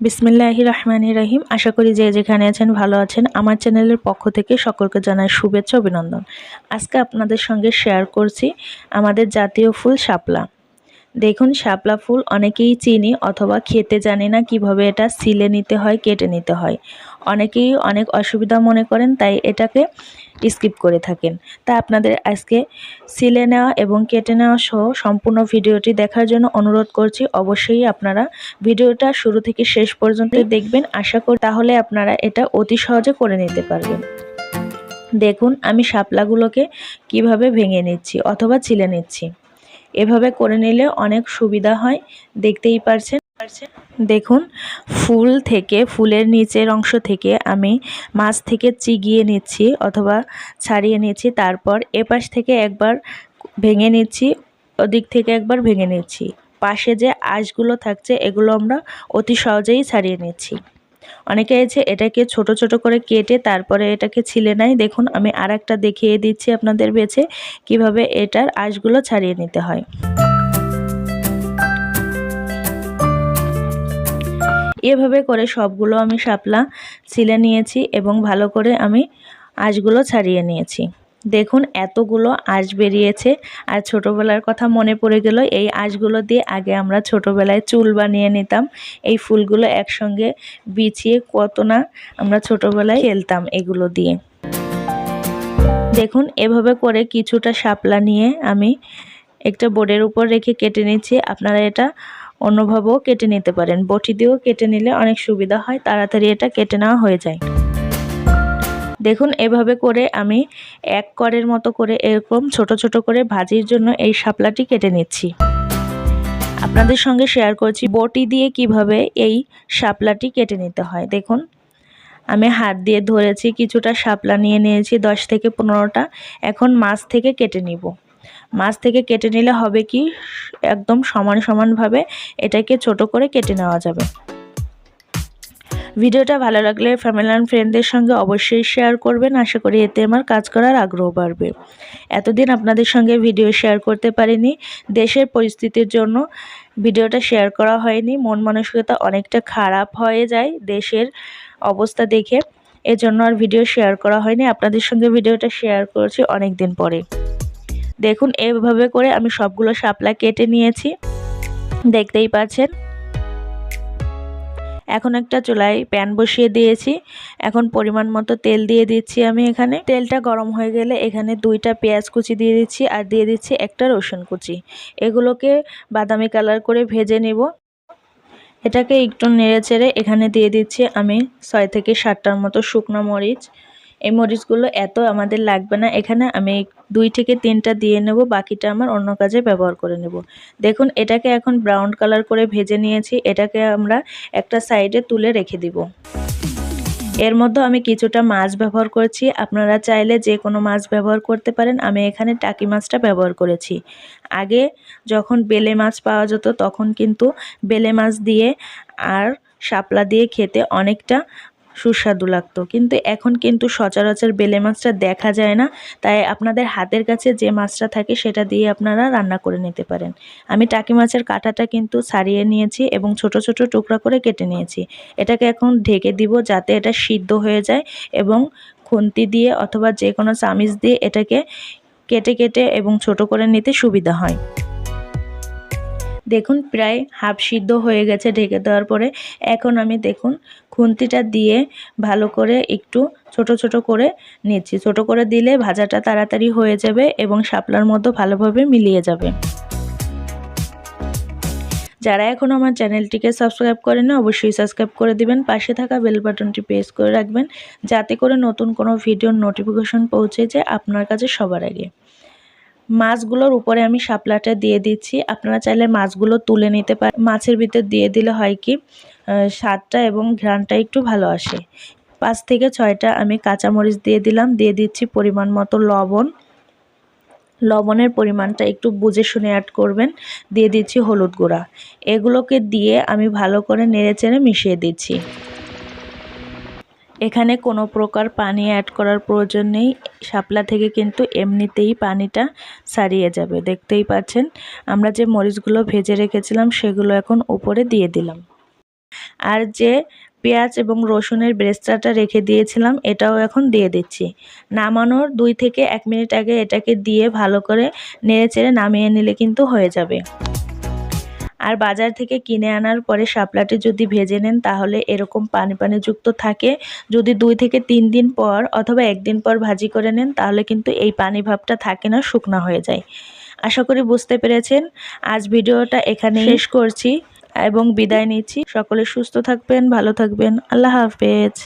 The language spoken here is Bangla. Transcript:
বিসমিল্লাহ রহমানি রহিম। আশা করি যে যেখানে আছেন ভালো আছেন। আমার চ্যানেলের পক্ষ থেকে সকলকে জানাই শুভেচ্ছা অভিনন্দন। আজকে আপনাদের সঙ্গে শেয়ার করছি আমাদের জাতীয় ফুল শাপলা। দেখুন, শাপলা ফুল অনেকেই চিনি অথবা খেতে জানি না কীভাবে এটা সিলে নিতে হয়, কেটে নিতে হয়। অনেকেই অনেক অসুবিধা মনে করেন, তাই এটাকে স্কিপ করে থাকেন। তা আপনাদের আজকে সিলে নেওয়া এবং কেটে নেওয়া সহ সম্পূর্ণ ভিডিওটি দেখার জন্য অনুরোধ করছি, অবশ্যই আপনারা ভিডিওটা শুরু থেকে শেষ পর্যন্ত দেখবেন। আশা করি তাহলে আপনারা এটা অতি সহজে করে নিতে পারবেন। দেখুন, আমি শাপলাগুলোকে কীভাবে ভেঙে নিচ্ছি অথবা ছিলে নিচ্ছি। এভাবে করে নিলে অনেক সুবিধা হয়, দেখতেই পারছেন। দেখুন, ফুল থেকে, ফুলের নিচের অংশ থেকে আমি মাছ থেকে চিগিয়ে নিচ্ছি অথবা ছাড়িয়ে নিচ্ছি, তারপর এপাশ থেকে একবার ভেঙে নিচ্ছি, ওদিক থেকে একবার ভেঙে নিচ্ছি। পাশে যে আঁশগুলো থাকছে, এগুলো আমরা অতি সহজেই ছাড়িয়ে নিচ্ছি। অনেকে আছে, এটাকে ছোট ছোট করে কেটে তারপরে এটাকে ছিলে নাই দেখুন, আমি আর দেখিয়ে দিচ্ছি আপনাদের বেছে কীভাবে এটার আঁশগুলো ছাড়িয়ে নিতে হয়। এভাবে করে সবগুলো আমি শাপলা ছিলে নিয়েছি এবং ভালো করে আমি আঁশগুলো ছাড়িয়ে নিয়েছি। দেখুন, এতগুলো আঁশ বেরিয়েছে। আর ছোটোবেলার কথা মনে পড়ে গেল, এই আঁশগুলো দিয়ে আগে আমরা ছোটোবেলায় চুল বানিয়ে নিতাম। এই ফুলগুলো একসঙ্গে বিছিয়ে কত না আমরা ছোটোবেলায় খেলতাম এগুলো দিয়ে। দেখুন, এভাবে করে কিছুটা শাপলা নিয়ে আমি একটা বোর্ডের উপর রেখে কেটে নিচ্ছি। আপনারা এটা অন্যভাবেও কেটে নিতে পারেন। বটি দিয়েও কেটে নিলে অনেক সুবিধা হয়। তাড়াতাড়ি এটা কেটে নেওয়া হয়ে যায়। দেখুন, এভাবে করে আমি এক করের মতো করে এরকম ছোট ছোট করে ভাজির জন্য এই শাপলাটি কেটে নিচ্ছি। আপনাদের সঙ্গে শেয়ার করছি বটি দিয়ে কীভাবে এই শাপলাটি কেটে নিতে হয়। দেখুন, আমি হাত দিয়ে ধরেছি, কিছুটা শাপলা নিয়ে নিয়েছি, দশ থেকে পনেরোটা। এখন মাছ থেকে কেটে নিব। মাছ থেকে কেটে নিলে হবে কি, একদম সমান সমানভাবে এটাকে ছোট করে কেটে নেওয়া যাবে। ভিডিওটা ভালো লাগলে ফ্যামিলি অ্যান্ড ফ্রেন্ডদের সঙ্গে অবশ্যই শেয়ার করবেন। আশা করি এতে আমার কাজ করার আগ্রহ বাড়বে। এতদিন আপনাদের সঙ্গে ভিডিও শেয়ার করতে পারিনি। দেশের পরিস্থিতির জন্য ভিডিওটা শেয়ার করা হয়নি। মন মানসিকতা অনেকটা খারাপ হয়ে যায় দেশের অবস্থা দেখে। এজন্য আর ভিডিও শেয়ার করা হয়নি। আপনাদের সঙ্গে ভিডিওটা শেয়ার করেছি অনেক দিন পরে। দেখুন, এভাবে করে আমি সবগুলো শাপলা কেটে নিয়েছি। দেখতেই পাচ্ছেন। এখন একটা চুলায় প্যান বসিয়ে দিয়েছি। এখন পরিমাণ মতো তেল দিয়ে দিচ্ছি আমি এখানে। তেলটা গরম হয়ে গেলে এখানে দুইটা পেঁয়াজ কুচি দিয়ে দিচ্ছি আর দিয়ে দিচ্ছি একটা রসুন কুচি। এগুলোকে বাদামি কালার করে ভেজে নেব। এটাকে একটু নেড়ে চেড়ে এখানে দিয়ে দিচ্ছি আমি ছয় থেকে সাতটার মতো শুকনো মরিচ। এই মরিচগুলো এত আমাদের লাগবে না। এখানে আমি দুই থেকে তিনটা দিয়ে নেব, বাকিটা আমার অন্য কাজে ব্যবহার করে নেব। দেখুন, এটাকে এখন ব্রাউন কালার করে ভেজে নিয়েছি। এটাকে আমরা একটা সাইডে তুলে রেখে দিব। এর মধ্যে আমি কিছুটা মাছ ব্যবহার করেছি। আপনারা চাইলে যে কোনো মাছ ব্যবহার করতে পারেন। আমি এখানে টাকি মাছটা ব্যবহার করেছি। আগে যখন বেলে মাছ পাওয়া যেত, তখন কিন্তু বেলে মাছ দিয়ে আর শাপলা দিয়ে খেতে অনেকটা সুস্বাদু লাগতো। কিন্তু এখন কিন্তু সচরাচর বেলে মাছটা দেখা যায় না, তাই আপনাদের হাতের কাছে যে মাছটা থাকে সেটা দিয়ে আপনারা রান্না করে নিতে পারেন। আমি টাকি মাছের কাঁটাটা কিন্তু ছাড়িয়ে নিয়েছি এবং ছোট ছোট টুকরা করে কেটে নিয়েছি। এটাকে এখন ঢেকে দিব যাতে এটা সিদ্ধ হয়ে যায় এবং খুন্তি দিয়ে অথবা যে কোনো চামিচ দিয়ে এটাকে কেটে কেটে এবং ছোট করে নিতে সুবিধা হয়। দেখুন, প্রায় হাফ সিদ্ধ হয়ে গেছে ঢেকে দেওয়ার পরে। এখন আমি দেখুন, খুন্তিটা দিয়ে ভালো করে একটু ছোট ছোট করে নিচ্ছি। ছোট করে দিলে ভাজাটা তাড়াতাড়ি হয়ে যাবে এবং শাপলার মধ্যে ভালোভাবে মিলিয়ে যাবে। যারা এখন আমার চ্যানেলটিকে সাবস্ক্রাইব করেন অবশ্যই সাবস্ক্রাইব করে দিবেন। পাশে থাকা বেল বাটনটি প্রেস করে রাখবেন, যাতে করে নতুন কোনো ভিডিওর নোটিফিকেশন পৌঁছে যায় আপনার কাছে সবার আগে। মাছগুলোর উপরে আমি শাপলাটা দিয়ে দিচ্ছি। আপনারা চাইলে মাছগুলো তুলে নিতে পারেন মাছের ভিতর দিয়ে দিলে হয় কি স্বাদটা এবং ঘ্রাণটা একটু ভালো আসে। পাঁচ থেকে ছয়টা আমি কাঁচামরিচ দিয়ে দিলাম, দিয়ে দিচ্ছি পরিমাণ মতো লবণ। লবণের পরিমাণটা একটু বুঝে শুনে অ্যাড করবেন। দিয়ে দিচ্ছি হলুদ গুঁড়া। এগুলোকে দিয়ে আমি ভালো করে নেড়ে চেড়ে মিশিয়ে দিচ্ছি। এখানে কোনো প্রকার পানি অ্যাড করার প্রয়োজন নেই। শাপলা থেকে কিন্তু এমনিতেই পানিটা সারিয়ে যাবে। দেখতেই পাচ্ছেন, আমরা যে মরিচগুলো ভেজে রেখেছিলাম, সেগুলো এখন উপরে দিয়ে দিলাম। আর যে পেঁয়াজ এবং রসুনের ব্রেস্তাটা রেখে দিয়েছিলাম, এটাও এখন দিয়ে দিচ্ছি। নামানোর দুই থেকে এক মিনিট আগে এটাকে দিয়ে ভালো করে নেড়ে চেড়ে নামিয়ে নিলে কিন্তু হয়ে যাবে। আর বাজার থেকে কিনে আনার পরে শাপলাটি যদি ভেজে নেন, তাহলে এরকম পানি পানি যুক্ত থাকে। যদি দুই থেকে তিন দিন পর অথবা একদিন পর ভাজি করে নেন, তাহলে কিন্তু এই পানি ভাবটা থাকে না, শুকনা হয়ে যায়। আশা করি বুঝতে পেরেছেন। আজ ভিডিওটা এখানে শেষ করছি এবং বিদায় নিচ্ছি। সকলে সুস্থ থাকবেন, ভালো থাকবেন। আল্লাহ হাফেজ।